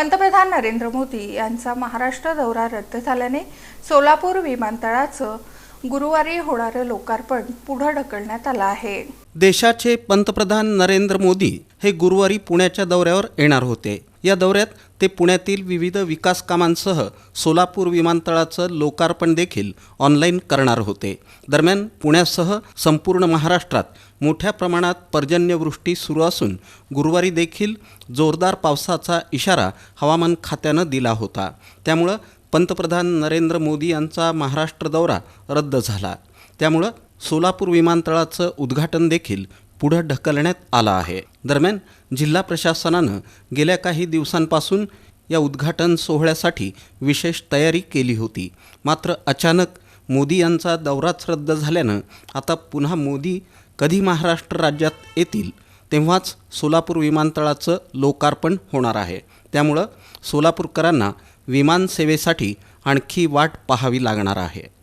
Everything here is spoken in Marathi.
पंतप्रधान नरेंद्र मोदी यांचा महाराष्ट्र दौरा रद्द झाल्याने सोलापूर विमानतळाचं गुरुवारी होणारं लोकार्पण पुढं ढकलण्यात आलं आहे. देशाचे पंतप्रधान नरेंद्र मोदी हे गुरुवारी पुण्याच्या दौऱ्यावर येणार होते. या दौऱ्यात ते पुण्यातील विविध विकास कामांसह सोलापूर विमानतळाचं लोकार्पण देखील ऑनलाईन करणार होते. दरम्यान पुण्यासह संपूर्ण महाराष्ट्रात मोठ्या प्रमाणात पर्जन्यवृष्टी सुरू असून गुरुवारी देखील जोरदार पावसाचा इशारा हवामान खात्यानं दिला होता. त्यामुळं पंतप्रधान नरेंद्र मोदी यांचा महाराष्ट्र दौरा रद्द झाला. त्यामुळं सोलापूर विमानतळाचं उद्घाटन देखील पुढं ढकलण्यात आला आहे. दरम्यान जिल्हा प्रशासनानं गेल्या काही दिवसांपासून या उद्घाटन सोहळ्यासाठी विशेष तयारी केली होती. मात्र अचानक मोदी यांचा दौराच रद्द झाल्यानं आता पुन्हा मोदी कधी महाराष्ट्र राज्यात येतील तेव्हाच सोलापूर विमानतळाचं लोकार्पण होणार आहे. त्यामुळं सोलापूरकरांना विमानसेवेसाठी आणखी वाट पाहावी लागणार आहे.